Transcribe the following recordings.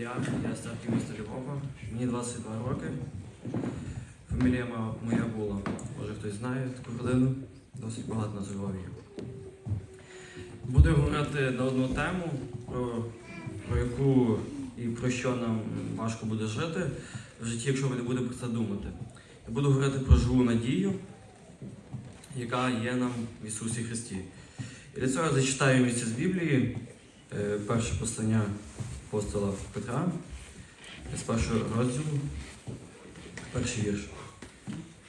Ілля, я з церкви міста Львова. Мені 22 роки. Фамілія моя була. Може хтось знає таку родину. Досить багато на Львові. Буду говорити на одну тему, про, про яку і про що нам важко буде жити в житті, якщо ми не будемо про це думати. Я буду говорити про живу надію, яка є нам в Ісусі Христі. І для цього я зачитаю місце з Біблії, е, перше послання апостола Петра, з першого розділу, перший вірш.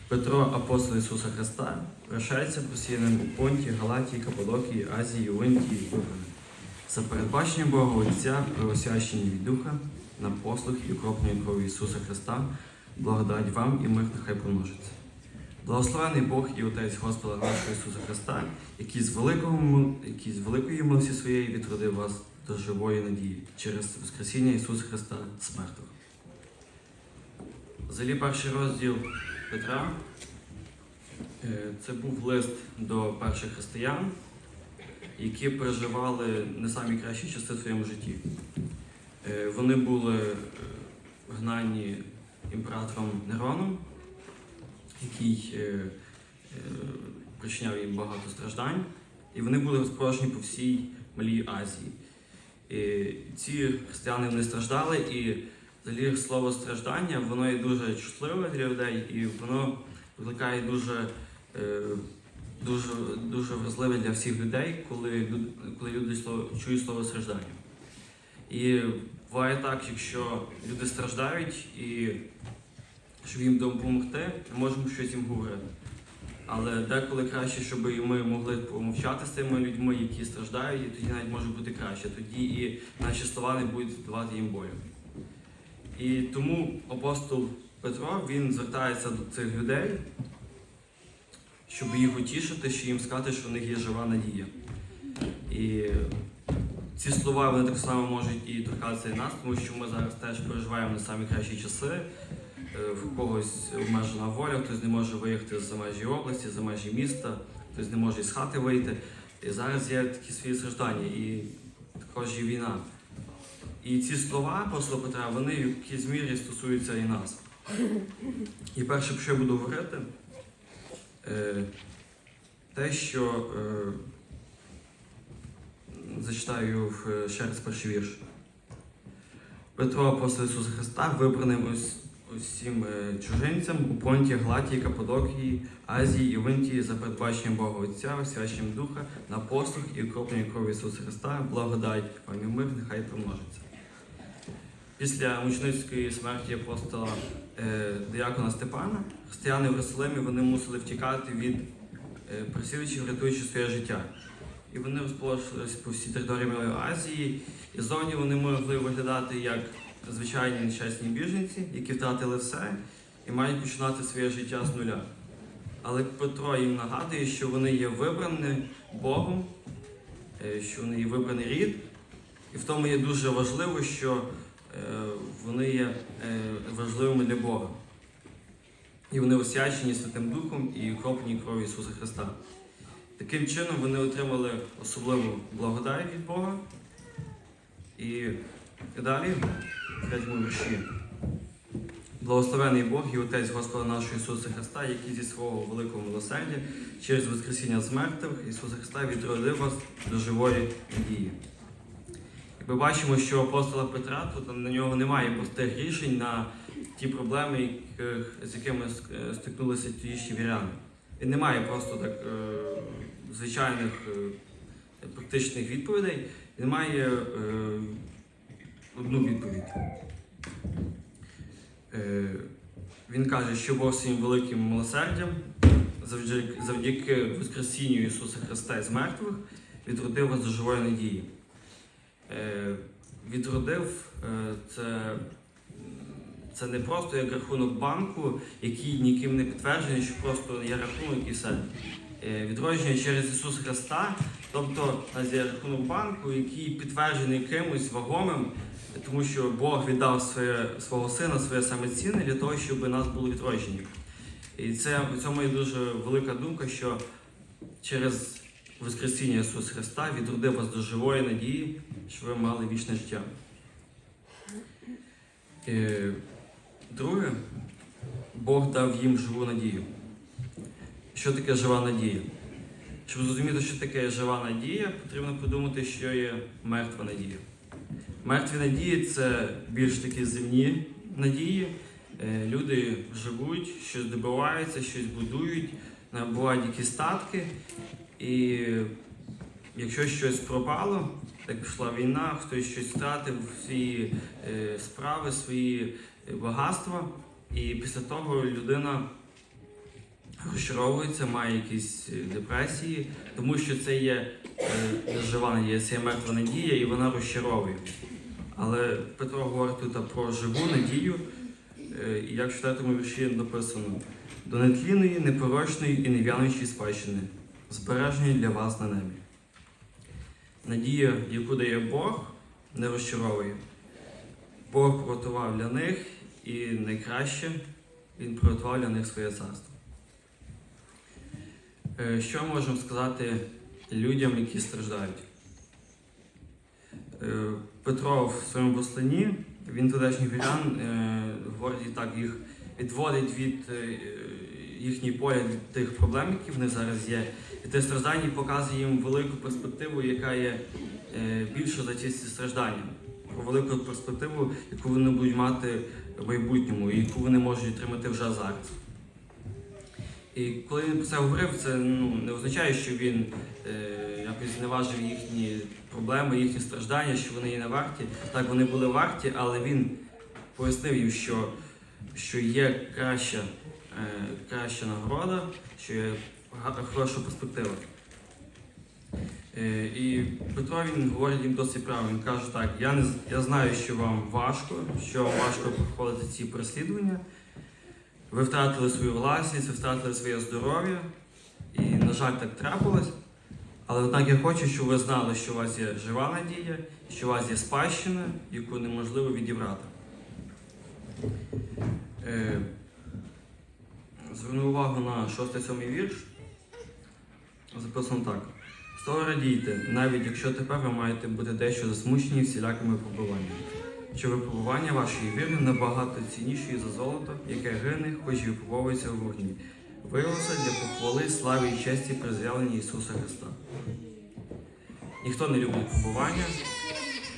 Петро, апостол Ісуса Христа, прощається посіяним у Понті, Галатії, Каппадокії, Азії, Ювинтії, Вибрані. За передбаченням Бога Отця, при освященні від Духа, на послух і окропної крові Ісуса Христа, благодать вам і мир нехай помножиться. Благословений Бог і Отець Господа нашого Ісуса Христа, який з, який з великої милості своєї відродив вас до живої надії через Воскресіння Ісуса Христа з мертвих. Взагалі перший розділ Петра е, це був лист до перших християн, які переживали не самі кращі часи в своєму житті. Е, Вони були е, гнані імператором Нероном, який причиняв їм багато страждань, і вони були розпорошені по всій Малій Азії. І ці християни вони страждали, і взагалі слово страждання воно є дуже чутливе для людей, і воно викликає дуже, е, дуже, дуже вразливе для всіх людей, коли, коли люди чують слово страждання. І буває так, якщо люди страждають і щоб їм допомогти, ми можемо щось їм говорити. Але деколи краще, щоб і ми могли помовчати з тими людьми, які страждають, і тоді навіть може бути краще. Тоді і наші слова не будуть давати їм болю. І тому апостол Петро він звертається до цих людей, щоб їх утішити, щоб їм сказати, що в них є жива надія. І ці слова вони так само можуть і торкатися і нас, тому що ми зараз теж переживаємо не самі кращі часи. Е, В когось обмежена воля, хтось не може виїхати за межі області, за межі міста, хтось не може із хати вийти. І зараз є такі свої страждання, і також є війна. І ці слова апостола Петра, вони в якійсь мірі стосуються і нас. І перше, що я буду говорити, е, те, що е, зачитаю ще раз перший вірш. Петро, апостол Ісуса Христа, вибраним ус- усім е, чужинцям у Понті, Галатії, Каппадокії, Азії і Винтії за передбаченням Бога Отця, освяченням Духа, на послух і окропленню крові Ісуса Христа, благодать вам і мир нехай помножиться. Після мучницької смерті апостола е, диякона Степана християни в Єрусалимі вони мусили втікати від е, переслідувачів, рятуючи своє життя. І вони розположились по всій території Малої Азії, і зовні вони могли виглядати як звичайні нещасні біженці, які втратили все і мають починати своє життя з нуля. Але Петро їм нагадує, що вони є вибрані Богом, е, що вони є вибраний рід, і в тому є дуже важливо, що е, вони є е, важливими для Бога. І вони освячені Святим Духом і окроплені кров'ю Ісуса Христа. Таким чином вони отримали особливу благодать від Бога. І далі, в третьому вірші. Благословений Бог і Отець Господа нашого Ісуса Христа, який зі свого великого милосердя через Воскресіння з мертвих Ісуса Христа відродив вас до живої надії. І ми бачимо, що апостола Петра тут на нього немає простих рішень на ті проблеми, з якими стикнулися тоді віряни. Він не має просто так е, звичайних е, практичних відповідей, він має е, одну відповідь. Е, він каже, що Бог своїм великим милосердям, завдяки, Воскресінню Ісуса Христа з мертвих, відродив вас до живої надії. Е, відродив е, це, це не просто як рахунок банку, який ніким не підтверджений, що просто є рахунок і все. Відродження через Ісуса Христа, тобто є рахунок банку, який підтверджений кимось вагомим, тому що Бог віддав своє, свого сина, своє саме цінне для того, щоб нас було відроджені. І це в цьому є дуже велика думка, що через Воскресіння Ісуса Христа відродив вас до живої надії, що ви мали вічне життя. Е, Друге, Бог дав їм живу надію. Що таке жива надія? Щоб зрозуміти, що таке жива надія, потрібно подумати, що є мертва надія. Мертві надії це більш такі земні надії. Е, Люди живуть, щось добиваються, щось будують, набувають якісь статки. І якщо щось пропало, так пішла війна, хтось щось втратив свої е, справи, свої е, багатства, і після того людина розчаровується, має якісь депресії, тому що це є це є мертва надія, і вона розчаровує. Але Петро говорить тут про живу надію, е, і як в четвертому вірші написано: до нетлінної, непорочної і нев'яночої спадщини, збереженої для вас на небі. Надія, яку дає Бог, не розчаровує. Бог приготував для них і найкраще Він приготував для них своє царство. Е, Що можемо сказати людям, які страждають? Е, Петро в своєму посланні, він тодешніх вірян, е, говорить так, їх відводить від е, їхній погляд тих проблем, які в них зараз є. І те страждання показує їм велику перспективу, яка є більша за ці страждання. Велику перспективу, яку вони будуть мати в майбутньому, і яку вони можуть отримати вже зараз. І коли він про це говорив, це ну, не означає, що він е, якось зневажив їхні проблеми, їхні страждання, що вони є не варті. Так, вони були варті, але він пояснив їм, що, що є краща, е, краща нагорода, що є хороша перспектива. Е, і Петро він говорить їм досить правильно. Він каже так: я, не, я знаю, що вам важко, що вам важко проходити ці переслідування. Ви втратили свою власність, ви втратили своє здоров'я, і, на жаль, так трапилось. Але однак я хочу, щоб ви знали, що у вас є жива надія, що у вас є спадщина, яку неможливо відібрати. Е, зверну увагу на 6-7 вірш. Записано так. З того радійте, навіть якщо тепер ви маєте бути дещо засмучені всілякими пробуваннями. Що випробування вашої віри набагато цінніші за золото, яке гине, хоч і випробовується у вогні. Виявилося для похвали, слави і честі при з'явленні Ісуса Христа. Ніхто не любить випробування,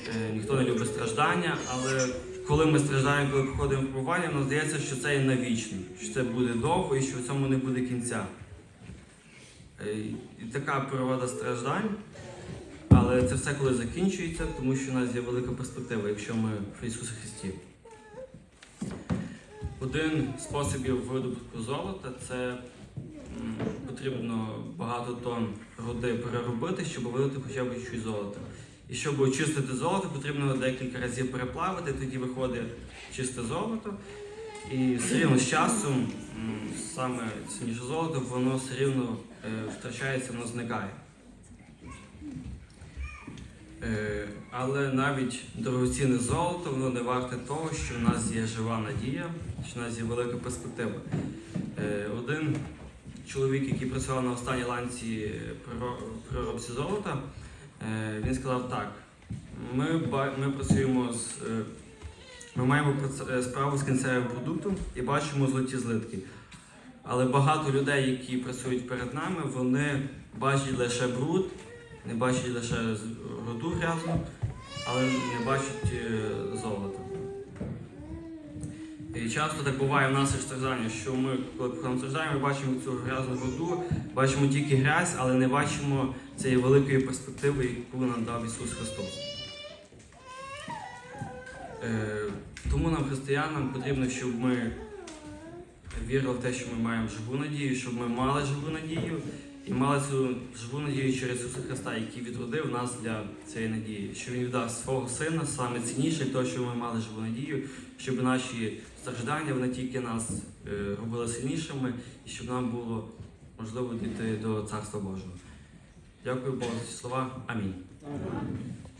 е, ніхто не любить страждання, але коли ми страждаємо, коли проходимо випробування, нам здається, що це є навічно, що це буде довго і що в цьому не буде кінця. Е, І така природа страждань. Але це все коли закінчується, тому що у нас є велика перспектива, якщо ми в Ісусі Христі. Один з способів видобутку золота це потрібно багато тонн руди переробити, щоб видати хоча б чуть золота. І щоб очистити золото, потрібно декілька разів переплавити, тоді виходить чисте золото. І все рівно з часом саме цінніше золото, воно все рівно е, втрачається, воно зникає. Е, Але навіть дорогоцінне золото воно не варте того, що в нас є жива надія, що в нас є велика перспектива. Е, Один чоловік, який працював на останній ланці приро- приробці золота, е, він сказав так: ми, ми працюємо з. е, Ми маємо е, справу з кінцевим продуктом і бачимо золоті злитки. Але багато людей, які працюють перед нами, вони бачать лише бруд, не бачать лише руду грязну, але не бачать е, золота. І часто так буває в нас страждання, що ми, коли приходимо страждання, ми бачимо цю грязну руду, бачимо тільки грязь, але не бачимо цієї великої перспективи, яку нам дав Ісус Христос. Е, Тому нам, християнам, потрібно, щоб ми вірили в те, що ми маємо живу надію, щоб ми мали живу надію і мали цю живу надію через Ісуса Христа, який відродив нас для цієї надії, що Він віддав свого Сина, саме цінніше, того, що ми мали живу надію, щоб наші страждання вони тільки нас е, робили сильнішими, і щоб нам було можливо дійти до Царства Божого. Дякую Богу за ці слова. Амінь.